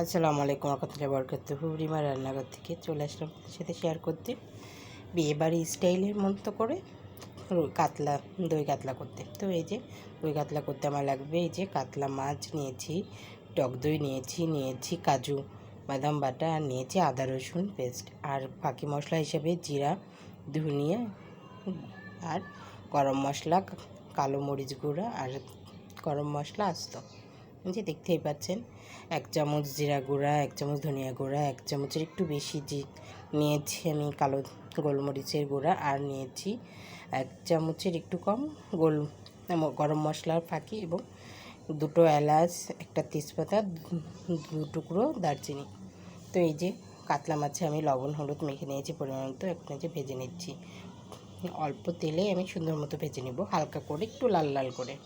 আসসালামু আলাইকুম রহমতুল্লাহ বরকাত হুবরিমা রান্নাঘর থেকে চলে আসলাম আপনাদের সাথে শেয়ার করতে। বিয়ে বাড়ি স্টাইলের মতো করে কাতলা, দই কাতলা করতে। তো এই যে দই কাতলা করতে আমার লাগবে, এই যে কাতলা মাছ নিয়েছি, টক দই নিয়েছি নিয়েছি কাজু, বাদাম বাটা আর নিয়েছি আদা রসুন পেস্ট আর বাকি মশলা হিসেবে জিরা, ধনিয়া, আর গরম মশলা, কালো মরিচ গুঁড়া আর গরম মশলা আস্ত। যে দেখতেই পাচ্ছেন। এক চামচ জিরা গুঁড়া, এক চামচ ধনিয়া গুঁড়া, এক চামচের একটু বেশি জি নিয়েছি আমি কালো গোলমরিচের গুঁড়া আর নিয়েছি এক চামচের একটু কম গোল গরম মশলার ফাঁকি এবং দুটো এলাচ, একটা তেজপাতা, দু- টুকরো দারচিনি। তো এই যে কাতলা মাছে আমি লবণ, হলুদ মেখে নিয়েছি পরিমাণ মতো এখন যে ভেজে নিচ্ছি। অল্প তেলে আমি সুন্দর মতো ভেজে নেব, হালকা করে, একটু লাল লাল করে।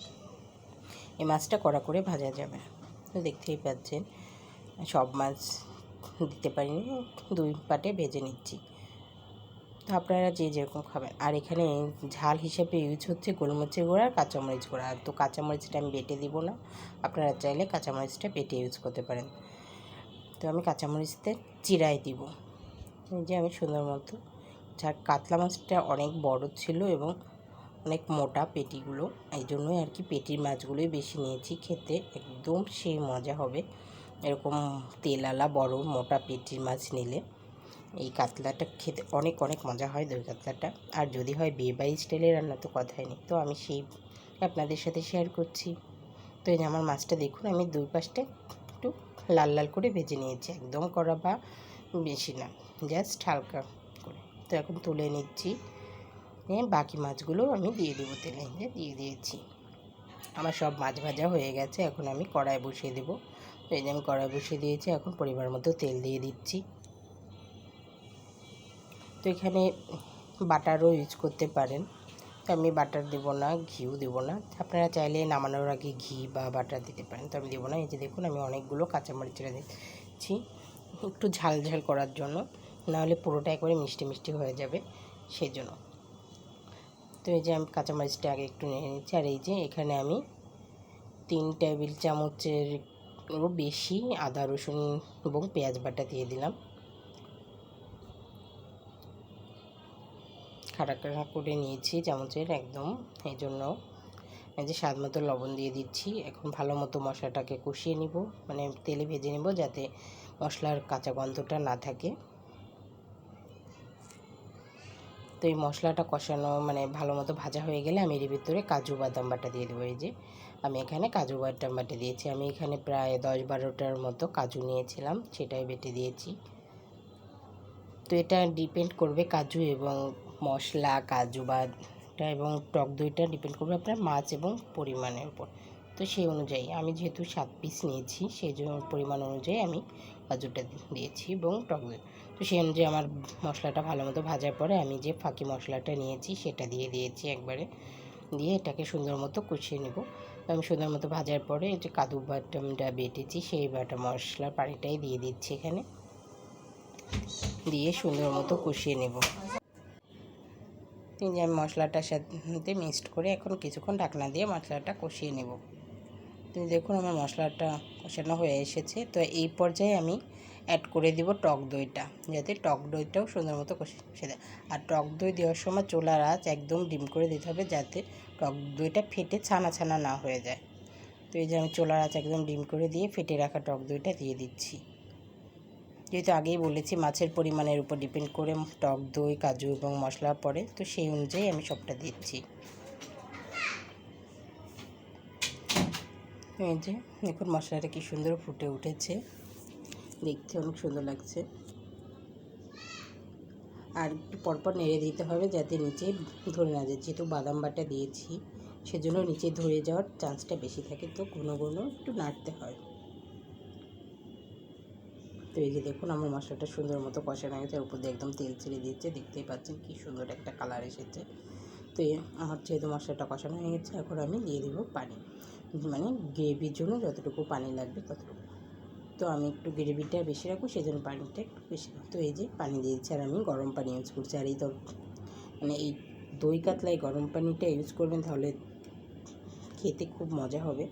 এই মাছটা কড়া করে ভাজা যাবে। তো দেখতেই পাচ্ছেন, সব মাছ দিতে পারিনি, দুই পাটে ভেজে নিচ্ছি। তো আপনারা যে যেরকম খাবেন। আর এখানে ঝাল হিসেবে ইউজ হচ্ছে গোলমরিচের গুঁড়া আর কাঁচামরিচ গুঁড়া। আর তো কাঁচামরিচটা আমি বেটে দিব না। আপনারা চাইলে কাঁচামরিচটা বেটে ইউজ করতে পারেন। তো আমি কাঁচামরিচতে চিরাই দিব। যে আমি সুন্দর মতো, যার কাতলা মাছটা অনেক বড় ছিল এবং অনেক মোটা পেটিগুলো। এই জন্যই আর কি পেটির মাছগুলোই বেশি নিয়েছি খেতে। একদম সেই মজা হবে। এরকম তেলালা বড় মোটা পেটির মাছ নিলে এই কাতলাটা খেতে অনেক অনেক মজা হয় দই কাতলাটা। আর যদি হয় বিয়ে বাড়ি স্টাইলের রান্না তো কথাই নেই। তো আমি সেই আপনাদের সাথে শেয়ার করছি। তো এই যে আমার মাছটা দেখুন, আমি দুই পাশটা একটু লাল লাল করে ভেজে নিয়েছি। একদম কড়া বা বেশি না জাস্ট হালকা করে। তো এখন তুলে নিচ্ছি। বাকি মাছগুলো আমি দিয়ে দেবো তেলে দিয়ে দিয়েছি। আমার সব মাছ ভাজা হয়ে গেছে, এখন আমি কড়াই বসিয়ে দেবো। এই যে আমি কড়াই বসিয়ে দিয়েছি, এখন পরিমাণ মতো তেল দিয়ে দিচ্ছি। তো এখানে বাটারও ইউজ করতে পারেন। তো আমি বাটার দেবো না, ঘিও দেবো না। আপনারা চাইলে নামানোর আগে ঘি বা বাটার দিতে পারেন, তো আমি দেবো না। এই যে দেখুন, আমি অনেকগুলো কাঁচামরিচেরা দিচ্ছি। একটু ঝাল ঝাল করার জন্য, নাহলে পুরোটা একবারে মিষ্টি মিষ্টি হয়ে যাবে সেই জন্য তো এই যে আমি কাঁচামরিচটা আগে একটু নিয়ে নিচ্ছি, আর এই যে এখানে আমি তিন টেবিল চামচের বেশি আদা, রসুন এবং পেঁয়াজ বাটা দিয়ে দিলাম। খাড়া খাড়া করে নিয়েছি চামচের একদম, এই জন্য এই যে স্বাদ মতো লবণ দিয়ে দিচ্ছি। এখন ভালো মতো মশলাটাকে কষিয়ে নিব মানে তেলে ভেজে নেব যাতে মশলার কাঁচা গন্ধটা না থাকে। তো এই মশলাটা কষানো মানে ভালো মতো ভাজা হয়ে গেলে আমি এর ভিতরে কাজু বাদাম বাটা দিয়ে দেবো। এই যে আমি এখানে কাজু বাদাম বাটা দিয়েছি। আমি এখানে প্রায় দশ বারোটার মতো কাজু নিয়েছিলাম, সেটাই বেটে দিয়েছি। তো এটা ডিপেন্ড করবে কাজু এবং মশলা, কাজু বাটা এবং টক দইটা ডিপেন্ড করবে আপনার মাছ এবং পরিমাণের উপর। তো সেই অনুযায়ী আমি যেহেতু সাত পিস নিয়েছি, সেই জন্য পরিমাণ অনুযায়ী আমি কাজুটা দিয়েছি এবং টক দই তো সেই অনুযায়ী আমার মশলাটা ভালো মতো ভাজার পরে আমি যে ফাঁকি মশলাটা নিয়েছি সেটা দিয়ে দিয়েছি একবারে। দিয়ে এটাকে সুন্দর মতো কষিয়ে নেব। আমি সুন্দর মতো ভাজার পরে যে কাদু বাটামটা বেটেছি সেই বাটা মশলার পানিটাই দিয়ে দিচ্ছি এখানে। দিয়ে সুন্দর মতো কষিয়ে নেব। যে আমি মশলাটার সাথে মিক্সড করে এখন কিছুক্ষণ ঢাকনা দিয়ে মশলাটা কষিয়ে নেব। তো দেখুন আমার মশলাটা কষানো হয়ে এসেছে। তো এই পর্যায়ে আমি অ্যাড করে দিব টক দইটা, যাতে টক দইটাও সুন্দর মতো কষে দেয় আর টক দই দেওয়ার সময় চোলার আঁচ একদম ডিম করে দিতে হবে, যাতে টক দইটা ফেটে ছানা ছানা না হয়ে যায়। তো এই যে আমি চোলার আঁচ একদম ডিম করে দিয়ে ফেটে রাখা টক দইটা দিয়ে দিচ্ছি। যেহেতু আগেই বলেছি, মাছের পরিমাণের উপর ডিপেন্ড করে টক দই, কাজু এবং মশলা পড়ে তো সেই অনুযায়ী আমি সবটা দিচ্ছি। এই যে, দেখুন মশলাটা কি সুন্দর ফুটে উঠেছে। দেখতে অনেক সুন্দর লাগছে। আর একটু পরপর নেড়ে দিতে হবে যাতে নিচে ধরে না যায়। যেহেতু বাদাম বাটা দিয়েছি, সেজন্য নিচে ধরে যাওয়ার চান্সটা বেশি থাকে। তো কোনো কোনো একটু নাড়তে হয়। তো এই যে দেখুন, আমার মশলাটা সুন্দর মতো কষা কষানো গেছে। উপর দিয়ে একদম তেল ছেড়ে দিচ্ছে দেখতেই পাচ্ছেন কি সুন্দর একটা কালার এসেছে। তো আমার যেহেতু মশলাটা কষানো হয়ে গেছে, এখন আমি দিয়ে দেবো পানি। মানে গ্রেভির জন্য যতটুকু পানি লাগবে ততটুকু। তো আমি একটু গ্রেভিটা বেশি রাখব সেই জন্য পানিটা একটু বেশি তো এই যে পানি দিয়েছি আর আমি গরম পানি ইউজ করছি। আর এই তো মানে এই দই কাতলায় গরম পানিটা ইউজ করবেন তাহলে খেতে খুব মজা হবে।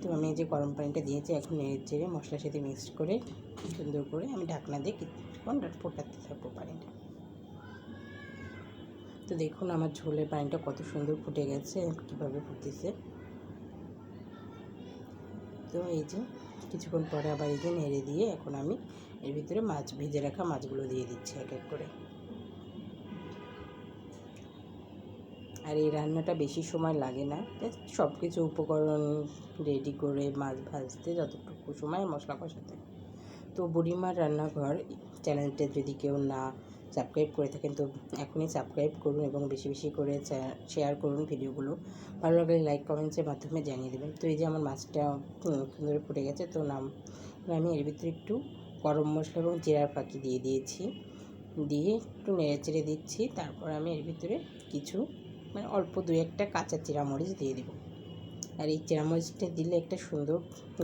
তো আমি এই যে গরম পানিটা দিয়েছি, এখন নেড়ে চেড়ে মশলার সাথে মিক্সড করে সুন্দর করে আমি ঢাকনা দিয়ে কিছুক্ষণ ফোটাতে থাকব পানিটা। তো দেখুন আমার ঝোলের পানিটা কত সুন্দর ফুটে গেছে, কীভাবে ফুটেছে তো এই যে কিছুক্ষণ পরে আবার এই নেড়ে দিয়ে এখন আমি এর ভিতরে মাছ, ভেজে রাখা মাছগুলো দিয়ে দিচ্ছি এক এক করে। আর এই রান্নাটা বেশি সময় লাগে না। সব কিছু উপকরণ রেডি করে মাছ ভাজতে যতটুকু সময় মশলা কষাতে। তো বুড়িমার রান্নাঘর চ্যানেলটা যদি কেউ না সাবস্ক্রাইব করে থাকেন। তো এখনই সাবস্ক্রাইব করুন এবং বেশি বেশি করে শেয়ার করুন ভিডিওগুলো ভালো লাগলে লাইক কমেন্টসের মাধ্যমে জানিয়ে দেবেন। তো এই যে আমার মাছটা সুন্দর ফুটে গেছে, তো নাম, আমি এর ভিতরে একটু গরম মশলা এবং জিরার ফাঁকি দিয়ে দিয়েছি। দিয়ে একটু নেড়ে চেড়ে দিচ্ছি, তারপর আমি এর ভিতরে কিছু মানে অল্প দু একটা কাঁচা চিরামরিচ দিয়ে দেবো। আর এই চিরামরিচটা দিলে একটা সুন্দর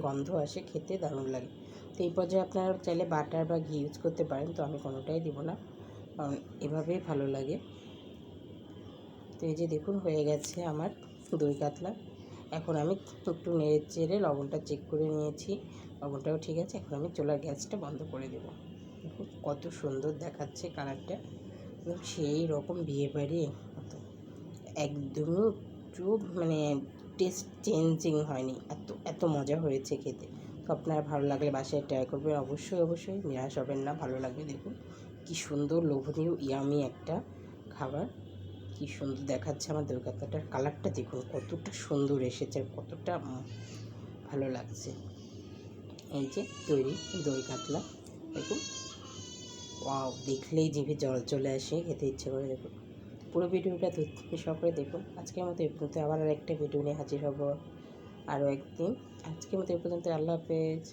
গন্ধ আসে, খেতে দারুণ লাগে। তো এই পর্যায়ে আপনারা চাইলে বাটার বা ঘি ইউজ করতে পারেন, তো আমি কোনোটাই দিব না। কারণ এভাবেই ভালো লাগে। তো এই যে দেখুন, হয়ে গেছে আমার দই কাতলা। এখন আমি একটু নেড়ে চেড়ে লবণটা চেক করে নিয়েছি। লবণটাও ঠিক আছে, এখন আমি চুলার গ্যাসটা বন্ধ করে দেব। দেখুন, কত সুন্দর দেখাচ্ছে কালারটা। সেই রকম বিয়ে বাড়ি মতো। একদমই একটু মানে টেস্ট চেঞ্জিং হয়নি। এত এত মজা হয়েছে খেতে। তো আপনার ভালো লাগলে বাসায় ট্রাই করবেন। অবশ্যই অবশ্যই। নিরাশ হবেন না, ভালো লাগবে, দেখুন। কি সুন্দর, লোভনীয় ইয়ামি একটা খাবার। কি সুন্দর দেখাচ্ছে আমার দই কাতলাটার কালারটা দেখুন কতটা সুন্দর এসেছে আর কতটা ভালো লাগছে। এই যে তৈরি দই কাতলা, দেখুন। ওয়াও দেখলেই জিভে জল চলে আসে, খেতে ইচ্ছে করে, দেখুন। পুরো ভিডিওটা সকলে দেখুন। আজকের মতো এই পর্যন্ত আবার আর একটা ভিডিও নিয়ে হাজির হব। আরও একদিন। আজকের মতো এই পর্যন্ত আল্লাহ হাফেজ।